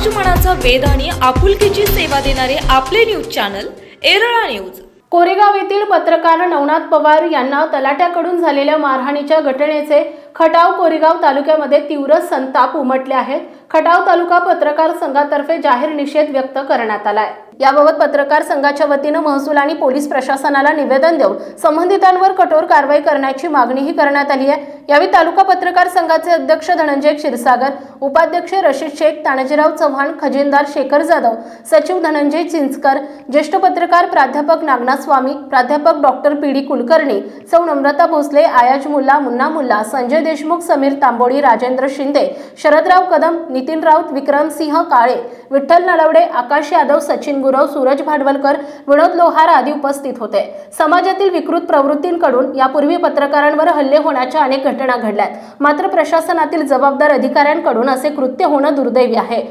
समाजमनाचा वेध आणि आपुलकीची सेवा देणारे आपले news channel Erala news. Koregaon येथील पत्रकार नवनाथ पवार यांना तलाट्याकडून झालेल्या मारहाणीच्या घटनेचे खटाव कोरेगाव तालुक्यामध्ये तीव्र संताप उमटले आहेत. खटाव तालुका पत्रकार संघातर्फे जाहीर निषेध व्यक्त करण्यात आलाय. याबाबत पत्रकार संघाच्या वतीनं महसूल आणि पोलीस प्रशासनाला निवेदन देऊन संबंधितांवर कठोर कारवाई करण्याची मागणीही करण्यात आली आहे. यावेळी तालुका पत्रकार संघाचे अध्यक्ष धनंजय क्षीरसागर उपाध्यक्ष रशीद शेख तानाजीराव चव्हाण खजिनदार शेखर जाधव सचिव धनंजय चिंचकर ज्येष्ठ पत्रकार प्राध्यापक नागनाथ स्वामी प्राध्यापक डॉक्टर पी डी कुलकर्णी सौ नम्रता भोसले आयाज मुल्ला मुन्ना मुल्ला संजय देशमुख समीर तांबोळी राजेंद्र शिंदे शरदराव कदम नितीन राऊत विक्रमसिंह काळे विठ्ठल नलवडे आकाश यादव सचिन गुरव सूरज भांडवलकर विनोद लोहार आदी उपस्थित होते. समाजातील विकृत प्रवृत्तींकडून यापूर्वी पत्रकारांवर हल्ले होण्याच्या अनेक घटना घडल्यात. मात्र प्रशासनातील जबाबदार अधिकाऱ्यांकडून असे कृत्य होणं दुर्दैवी आहे.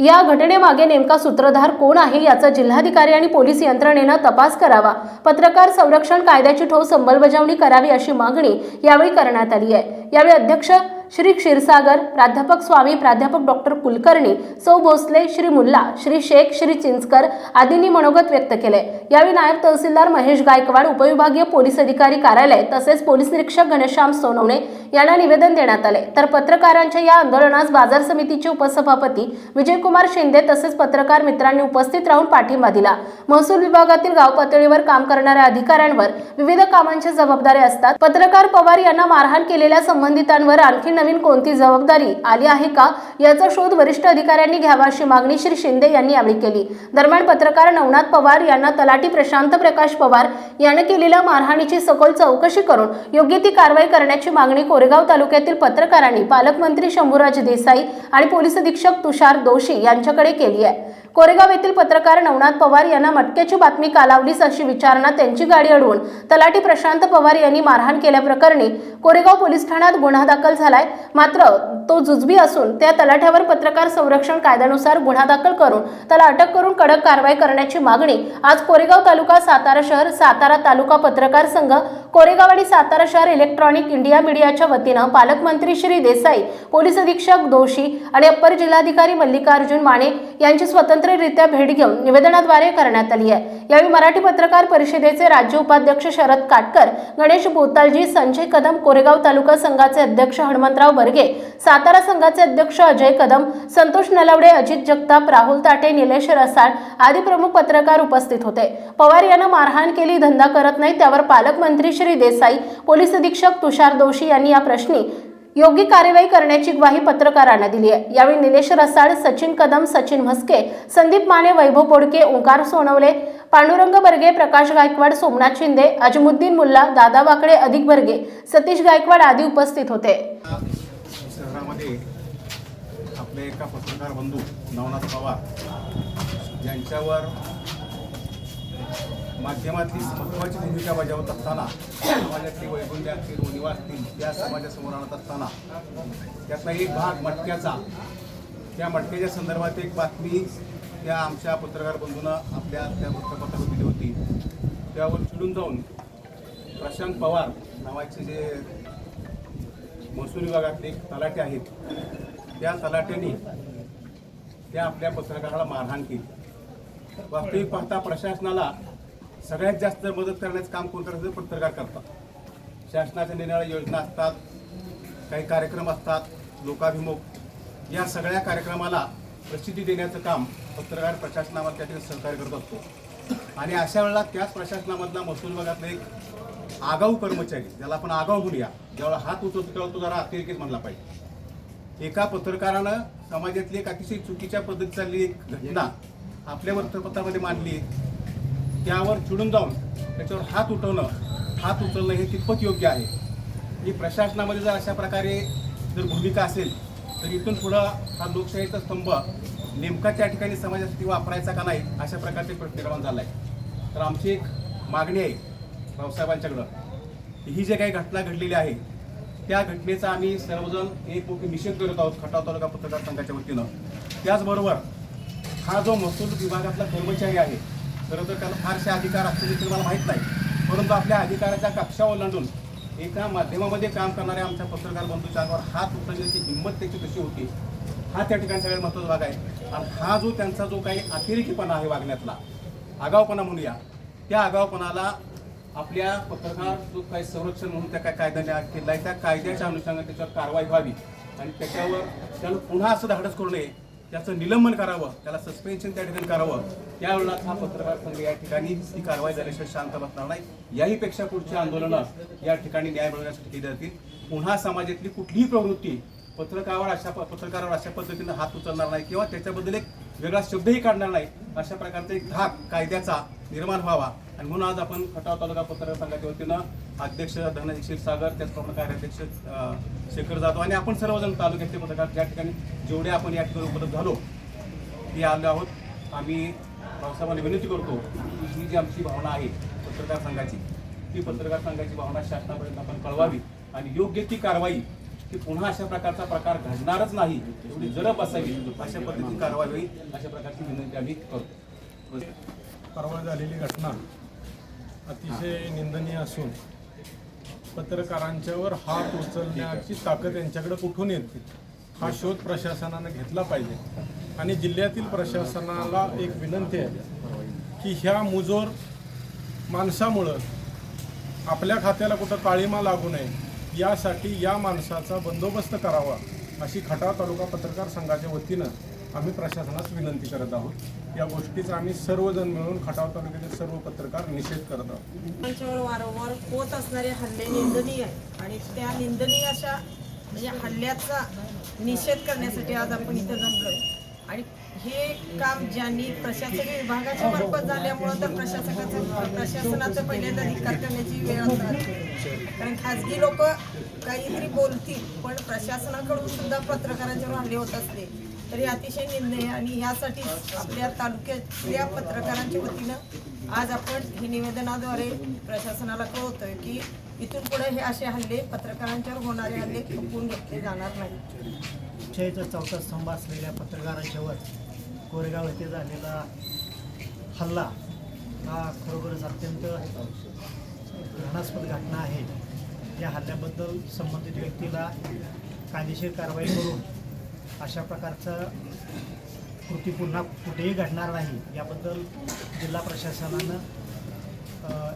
या घटनेमागे नेमका सूत्रधार कोण आहे याचा जिल्हाधिकारी आणि पोलीस यंत्रणेनं तपास करावा. पत्रकार संरक्षण कायद्याची ठोस अंमलबजावणी करावी अशी मागणी यावेळी करण्यात आली आहे. यावेळी अध्यक्ष श्री क्षीरसागर प्राध्यापक स्वामी प्राध्यापक डॉक्टर कुलकर्णी सौ भोसले श्री मुल्ला श्री शेख श्री चिंचकर आदींनी मनोगत व्यक्त केले. यावेळी नायब तहसीलदार महेश गायकवाड उपविभागीय पोलीस अधिकारी कार्यालय तसेच पोलीस निरीक्षक घनश्याम सोनवणे यांना निवेदन देण्यात आले. तर पत्रकारांच्या या आंदोलनास बाजार समितीचे उपसभापती विजयकुमार शिंदे तसेच पत्रकार मित्रांनी उपस्थित राहून पाठिंबा दिला. महसूल विभागातील गाव पातळीवर काम करणाऱ्या अधिकाऱ्यांवर विविध कामांच्या जबाबदाऱ्या असतात. पत्रकार पवार यांना मारहाण केलेल्या संबंधितांवर आणखी नवीन कोणती जबाबदारी आली आहे का? याचा शोध वरिष्ठ अधिकाऱ्यांनी घ्यावा अशी मागणी श्री शिंदे यांनी यावेळी केली. दरम्यान पत्रकार नवनाथ पवार यांना तलाठी प्रशांत प्रकाश पवार यानं केलेल्या मारहाणीची सखोल चौकशी करून योग्य ती कारवाई करण्याची मागणी कोरेगाव तालुक्यातील पत्रकारांनी पालकमंत्री शंभूराज देसाई आणि पोलीस अधीक्षक तुषार दोशी यांच्याकडे केली आहे. कोरेगाव येथील पत्रकार नवनाथ पवार यांना मटक्याची बातमी कालावलीस अशी विचारणा त्यांची गाडी अडवून तलाठी प्रशांत पवार यांनी मारहाण केल्याप्रकरणी कोरेगाव पोलीस ठाण्यात गुन्हा दाखल झालाय. मात्र तो जुजबी असून त्या तलाठ्यावर पत्रकार संरक्षण कायद्यानुसार गुन्हा दाखल करून त्याला अटक करून कडक कारवाई करण्याची मागणी आज कोरेगाव तालुका सातारा शहर सातारा तालुका पत्रकार संघ कोरेगाव आणि सातारा शहर इलेक्ट्रॉनिक इंडिया मीडियाच्या वतीनं पालकमंत्री श्री देसाई पोलीस अधीक्षक दोषी आणि अप्पर जिल्हाधिकारी मल्लिकार्जुन माने यांची स्वतंत्ररित्या भेट घेऊन निवेदनाद्वारे करण्यात आली आहे. यावेळी मराठी पत्रकार परिषदेचे राज्य उपाध्यक्ष शरद काटकर गणेश बोतालजी संजय कदम कोरेगाव तालुका संघाचे अध्यक्ष हनुमंतराव बर्गे सातारा संघाचे अध्यक्ष अजय कदम संतोष नलवडे अजित जगताप राहुल ताटे निलेश रसाळ आदी प्रमुख पत्रकार उपस्थित होते. पवार यांना मारहाण केली धंदा करत नाही त्यावर पालकमंत्री श्री देसाई पोलीस अधीक्षक तुषार दोशी यांनी या प्रश्नी योग्य कार्यवाही करण्याची ग्वाही पत्रकारांना दिली आहे यावेळी निलेश रसाळ सचिन कदम सचिन म्हस्के संदीप माने वैभव पोडके ओंकार सोनवले पांडुरंग बर्गे प्रकाश गायकवाड सोमनाथ शिंदे अजमुद्दीन मुल्ला दादा वाकडे अधिक बर्गे सतीश गायकवाड आदी उपस्थित होते. शहरामध्ये आपले एका पत्रकार बंधू नवनाथ पवार यांच्यावर माध्यमातली महत्त्वाची भूमिका बजावत असताना समाजातली वैगुण्य असतील उणिवा असतील या समाजासमोर आणत असताना त्यातला एक भाग मटक्याचा. त्या मटक्याच्या संदर्भात एक बातमी त्या आमच्या पत्रकार बंधूनं आपल्या त्या वृत्तपत्रावर दिली होती. त्यावर चिडून जाऊन प्रशांत पवार नावाचे जे महसूल विभागातले एक तलाटे आहेत त्या तलाट्यांनी त्या आपल्या पत्रकाराला मारहाण केली. वास्तविक पाहता प्रशासनाला सगळ्यात जास्त मदत करण्याचं काम कोण करतं? पत्रकार करतात. शासनाच्या निराळ्या योजना असतात काही कार्यक्रम असतात लोकाभिमुख. या सगळ्या कार्यक्रमाला प्रसिद्धी देण्याचं काम पत्रकार प्रशासनामध्ये त्या ठिकाणी सहकार्य करत असतो. आणि अशा वेळेला त्याच प्रशासनामधला महसूल विभागातला एक आगाऊ कर्मचारी ज्याला आपण आगाऊ म्हणूया ज्यावेळेला हात उचलतो त्यावेळेला तो जरा अतिरेकीच म्हणला पाहिजे. एका पत्रकारानं समाजातली एक अतिशय चुकीच्या पद्धती चालली एक घटना आपल्या वृत्तपत्रामध्ये मांडली. त्यावर चिडून जाऊन त्याच्यावर हात उठवणं हात उचलणं हे कितपत योग्य आहे. ही प्रशासनामध्ये जर अशा प्रकारे जर भूमिका असेल तर इथून पुढं हा लोकशाहीचा स्तंभ नेमका त्या ठिकाणी समाजासाठी वापरायचा का नाही अशा प्रकारचे प्रश्न निर्माण झाला आहे तर आमची एक मागणी आहे रावसाहेबांच्याकडं ही जे काही घटना घडलेली आहे त्या घटनेचा आम्ही सर्वजण एक मोठी निषेध करत आहोत खटाव तालुका पत्रकार संघाच्या वतीनं. त्याचबरोबर हा जो महसूल विभागातला कर्मचारी आहे खरं तर त्याला फारसे अधिकार असतील तर मला माहीत नाही. परंतु आपल्या अधिकाराच्या कक्षा ओलांडून एका माध्यमामध्ये काम करणाऱ्या आमच्या पत्रकार बंधूच्या अंगावर हात उचलण्याची हिंमत त्याची कशी होती? हा त्या ठिकाणी सगळ्यात महत्त्वाचा भाग आहे. आणि हा जो त्यांचा जो काही अतिरेकीपणा आहे वागण्यातला आगावपणा म्हणूया त्या आगावपणाला आपल्या पत्रकार जो काही संरक्षण म्हणून त्या काय कायद्याने केला आहे त्या कायद्याच्या अनुषंगाने त्याच्यावर कारवाई व्हावी. आणि त्याच्यावर त्यानं पुन्हा असं धाडस करू नये त्याचं निलंबन करावं त्याला सस्पेन्शन त्या ठिकाणी करावं. त्यावेळेला हा पत्रकार संघ या ठिकाणी ती कारवाई झाल्याशिवाय शांत बसणार नाही. याहीपेक्षा पुढची आंदोलनं या ठिकाणी न्याय मिळवण्यासाठी केली जातील. पुन्हा समाजातली कुठलीही प्रवृत्ती पत्रकारावर अशा प- पत्रकारावर अशा पद्धतीनं हात उचलणार नाही किंवा त्याच्याबद्दल एक वेगळा शब्दही काढणार नाही. अशा प्रकारचा एक धाक कायद्याचा निर्माण व्हावा. आणि म्हणून आज आपण खटाव तालुका पत्रकार संघाच्या वतीनं अध्यक्ष धनजी क्षीरसागर त्याचप्रमाणे कार्याध्यक्ष शेखर जाधव आणि आपण सर्वजण तालुक्यातले पत्रकार ज्या ठिकाणी जेवढे आपण या ठिकाणी उपलब्ध झालो ते आलो आहोत. आम्ही भाऊसाहेबांना विनंती करतो की ही जी आमची भावना आहे पत्रकार संघाची ती पत्रकार संघाची भावना शासनापर्यंत आपण कळवावी आणि योग्य ती कारवाई की पुन्हा अशा प्रकारचा प्रकार घडणारच नाही एवढी जरब असावी अशा पद्धतीची कारवाई होईल अशा प्रकारची विनंती आम्ही करतो. परवा झालेली घटना अतिशय निंदनीय असून पत्रकारांच्यावर हात उचलण्याची ताकद यांच्याकडे कुठून येते? हा शोध प्रशासनानं घेतला पाहिजे. आणि जिल्ह्यातील प्रशासनाला एक विनंती आहे की ह्या मुजोर माणसामुळं आपल्या खात्याला कुठं काळीमा लागू नये यासाठी या माणसाचा बंदोबस्त करावा अशी खटाव तालुका पत्रकार संघाच्या वतीनं आम्ही प्रशासनास विनंती करत आहोत. या गोष्टीचा आम्ही सर्वजण मिळून खटाव तालुक्यातील सर्व पत्रकार निषेध करत आहोत. त्यांच्यावर वारंवार होत असणारे हल्ले निंदनीय आहे आणि त्या निंदनीय अशा म्हणजे हल्ल्याचा निषेध करण्यासाठी आज आपण इथं जमलोय. आणि हे काम ज्यांनी प्रशासकीय विभागाच्या मार्फत झाल्यामुळं तर प्रशासकाचं प्रशासनाचं पहिल्यांदा धिक्कार करण्याची वेळ असणार कारण खाजगी लोक काहीतरी बोलतील पण प्रशासनाकडून सुद्धा पत्रकारांच्यावर हल्ले होत असले. तरी अतिशय निंदनीय आहे आणि यासाठी आपल्या तालुक्यातल्या पत्रकारांच्या वतीनं आज आपण हे निवेदनाद्वारे प्रशासनाला कळवतोय की इथून पुढे हे असे हल्ले पत्रकारांच्यावर होणारे हल्ले खपवून घेतले जाणार नाही लोकशाहीचा चौथा स्तंभ असलेल्या पत्रकारांच्यावर कोरेगाव येथे झालेला हल्ला हा खरोखरच अत्यंत घृणास्पद घटना आहे. या हल्ल्याबद्दल संबंधित व्यक्तीला कायदेशीर कारवाई करून अशा प्रकारचं कृती पुन्हा कुठेही घडणार नाही. याबद्दल जिल्हा प्रशासनानं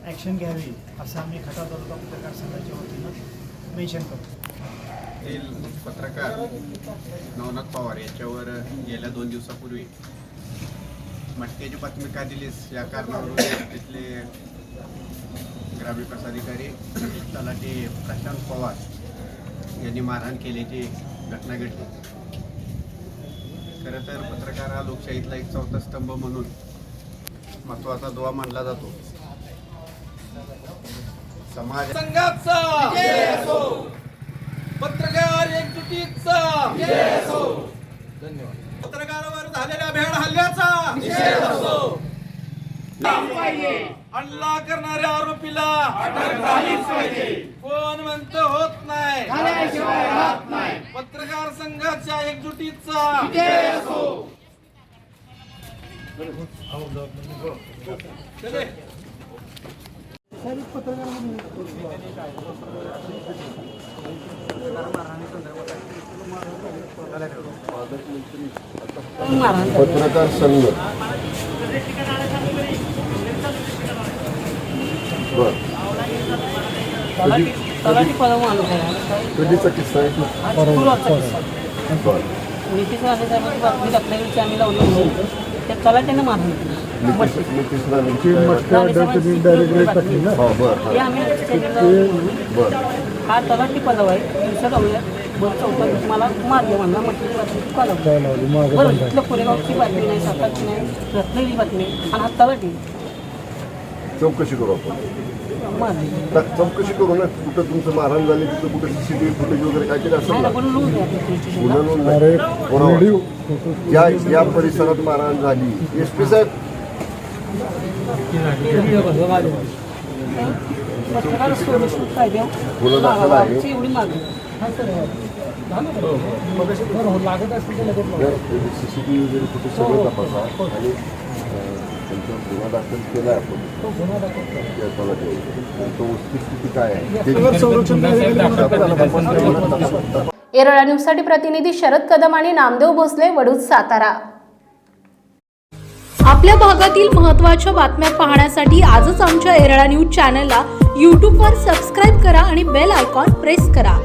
ॲक्शन घ्यावी असं आम्ही खटा तालुका पत्रकार संघाच्या वतीनं मेन्शन करतो. पत्रकार नवनाथ पवार याच्यावर गेल्या दोन दिवसापूर्वी मटक्याची बातमी का दिलीस? या कारणावरून तिथले ग्रामविकास अधिकारी तलाठी प्रशांत पवार यांनी मारहाण केल्याची घटना घडली. खरं तर पत्रकार हा लोकशाहीतला एक चौथा स्तंभ म्हणून महत्त्वाचा दुवा मानला जातो. समाज संघाचा! पत्रकार एकजुटीचा! पत्रकारावर झालेल्या भेड हल्ल्याचा! हल्ला करणाऱ्या आरोपीला कोण म्हणत होत नाही? पत्रकार संघाच्या एकजुटीचा. पत्रकार संघ. बर. कधी कधीचा किस्सा आहे बर नितीश राणे साहेबांची बातमी आपल्याकडची आम्ही लावली होती. त्या तलाट्याने मारली नितीश नितीश राणेंची हो बर हे हा. आम्ही चॅनलला बर. हा तलाठी पदव आहे. दिवसा लावूया बरं चौकात मला मारले म्हणला. म्हटलं बातमी का लावली? बरं इथलं कोरेगावची बातमी नाही सातारची नाही रत्नागिरी बातमी. आणि हा तलाठी. चौकशी करू आपण. चौकशी करू ना कुठं तुमचं मारहाण झाली तिथं कुठं सीसीटीव्ही फुटेज वगैरे आहे आपल्या पोलीस गुन्हा. नोंद? या या परिसरात मारहाण झाली. एस पी साहेब. पत्रकार संरक्षण कायद्या गुन्हा दाखल आहे. आमची एवढी मागणी सीसीटीव्ही वगैरे फुटेज सगळं तपासा. आणि गुन्हा दाखल केला आपण तो वस्तुस्थिती काय आहे एरळा न्यूजसाठी प्रतिनिधी शरद कदम आणि नामदेव भोसले वडूज सातारा. आपल्या भागातील महत्त्वाच्या बातम्या पाहण्यासाठी आजच आमच्या एरळा न्यूज चॅनलला यूट्यूबवर सबस्क्राईब करा आणि बेल आयकॉन प्रेस करा.